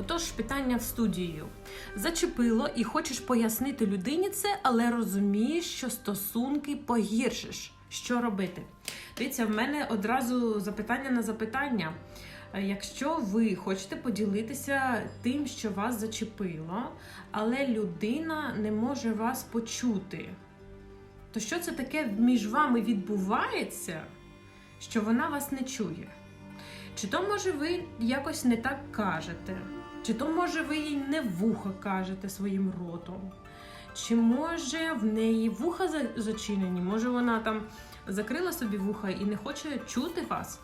Отож, питання в студію. Зачепило і хочеш пояснити людині це, але розумієш, що стосунки погіршиш. Що робити? Дивіться, в мене одразу запитання на запитання. Е, Якщо ви хочете поділитися тим, що вас зачепило, але людина не може вас почути, то що це таке між вами відбувається, що вона вас не чує? Чи то, може, ви якось не так кажете, чи то, може, ви їй не вуха кажете своїм ротом, чи може в неї вуха зачинені, може вона там закрила собі вуха і не хоче чути вас?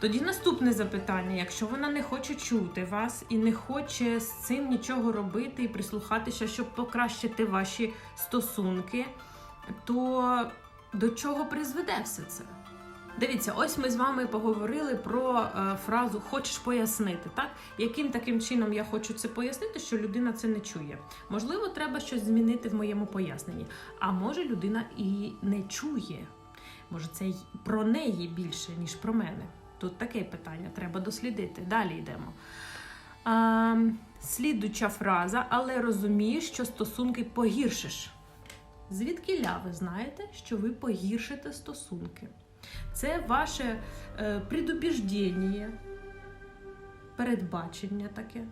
Тоді наступне запитання: якщо вона не хоче чути вас і не хоче з цим нічого робити і прислухатися, щоб покращити ваші стосунки, то до чого призведе все це? Дивіться, ось ми з вами поговорили про е, фразу Хочеш пояснити, так? Яким таким чином я хочу це пояснити, що людина це не чує. Можливо, треба щось змінити в моєму поясненні. А може людина і не чує. Може, це про неї більше, ніж про мене. Тут таке питання, треба дослідити. Далі йдемо. А, слідуча фраза, але розумієш, що стосунки погіршиш. Звідки ля ви знаєте, що ви погіршите стосунки? Це ваше е, предубіждення, передбачення таке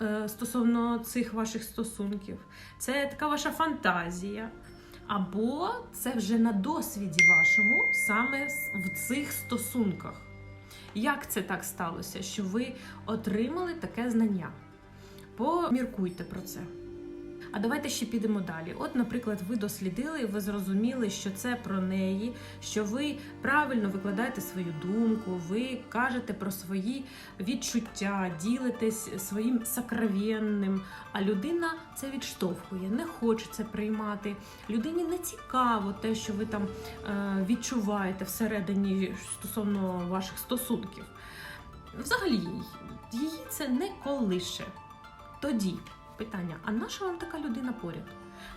е, стосовно цих ваших стосунків. Це така ваша фантазія. Або це вже на досвіді вашому саме в цих стосунках. Як це так сталося, що ви отримали таке знання? Поміркуйте про це. А давайте ще підемо далі. От, наприклад, ви дослідили, ви зрозуміли, що це про неї, що ви правильно викладаєте свою думку, ви кажете про свої відчуття, ділитесь своїм сакровенним, а людина це відштовхує, не хоче це приймати. Людині не цікаво те, що ви там е, відчуваєте всередині стосовно ваших стосунків. Взагалі, її це не колише. Тоді питання: а наша вам така людина поряд?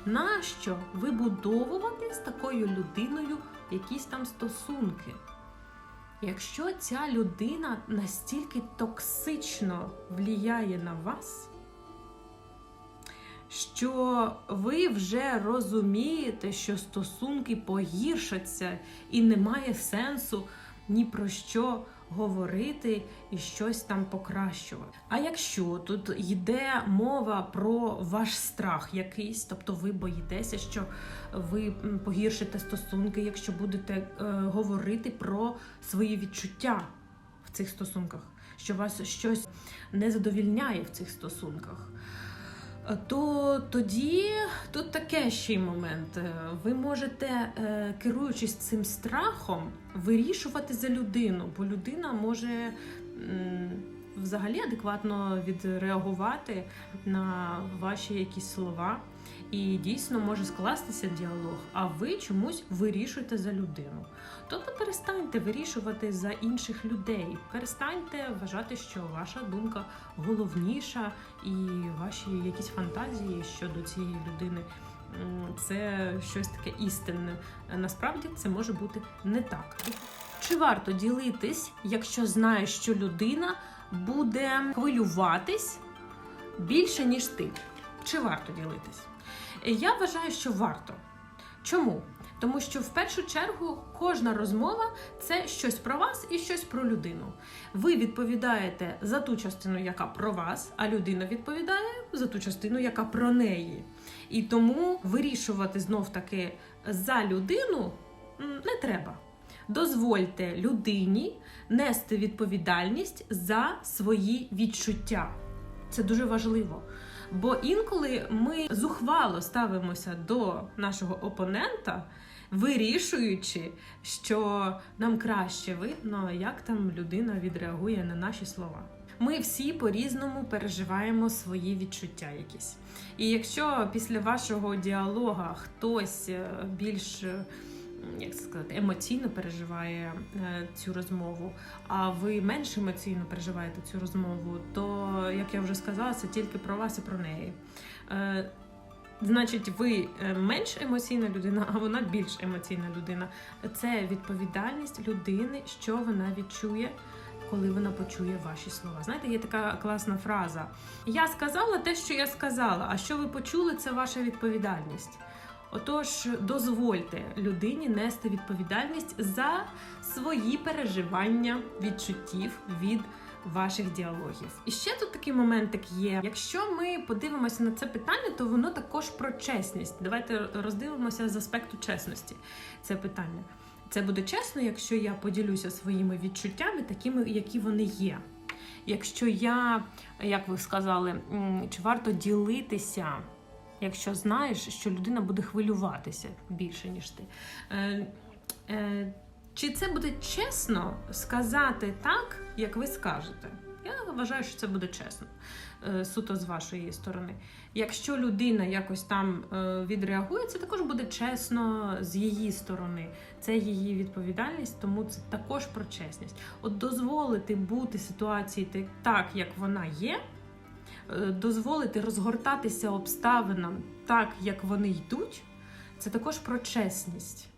Нащо вибудовувати з такою людиною якісь там стосунки? Якщо ця людина настільки токсично вліяє на вас, що ви вже розумієте, що стосунки погіршаться і немає сенсу ні про що говорити і щось там покращувати. А якщо тут йде мова про ваш страх якийсь, тобто ви боїтеся, що ви погіршите стосунки, якщо будете е, говорити про свої відчуття в цих стосунках, що вас щось не задовільняє в цих стосунках. То тоді тут таке ще й момент. Е, Ви можете, е, керуючись цим страхом, вирішувати за людину, бо людина може взагалі адекватно відреагувати на ваші якісь слова. І дійсно може скластися діалог, а ви чомусь вирішуєте за людину. Тобто перестаньте вирішувати за інших людей. Перестаньте вважати, що ваша думка головніша, і ваші якісь фантазії щодо цієї людини це щось таке істинне. Насправді це може бути не так. Чи варто ділитись, якщо знаєш, що людина буде хвилюватись більше, ніж ти? Чи варто ділитись? Я вважаю, що варто. Чому? Тому що в першу чергу кожна розмова це щось про вас і щось про людину. Ви відповідаєте за ту частину, яка про вас, а людина відповідає за ту частину, яка про неї. І тому вирішувати знов таки за людину не треба. Дозвольте людині нести відповідальність за свої відчуття. Це дуже важливо. Бо інколи ми зухвало ставимося до нашого опонента, вирішуючи, що нам краще видно, як там людина відреагує на наші слова. Ми всі по-різному переживаємо свої відчуття якісь. І якщо після вашого діалога хтось е, більш е, як сказати, емоційно переживає е, цю розмову, а ви менш емоційно переживаєте цю розмову, то, як я вже сказала, це тільки про вас і про неї. Значить, ви е, менш емоційна людина, а вона більш емоційна людина. Це відповідальність людини, що вона відчує коли вона почує ваші слова. Знаєте, є така класна фраза: Я сказала те, що я сказала, а що ви почули, це ваша відповідальність. Отож, дозвольте людині нести відповідальність за свої переживання відчуттів від ваших діалогів. І ще тут такий моментик є. Якщо ми подивимося на це питання, то воно також про чесність. Давайте роздивимося з аспекту чесності. Це питання. Це буде чесно, якщо я поділюся своїми відчуттями, такими, які вони є. Якщо я, як ви сказали, чи варто ділитися, якщо знаєш, що людина буде хвилюватися більше, ніж ти. Чи це буде чесно сказати так, як ви скажете? Я вважаю, що це буде чесно, е, суто з вашої сторони. Якщо людина якось там е, відреагує, це також буде чесно з її сторони. Це її відповідальність, тому це також про чесність. От дозволити бути ситуації так, як вона є, е, дозволити розгортатися обставинам так, як вони йдуть, це також про чесність.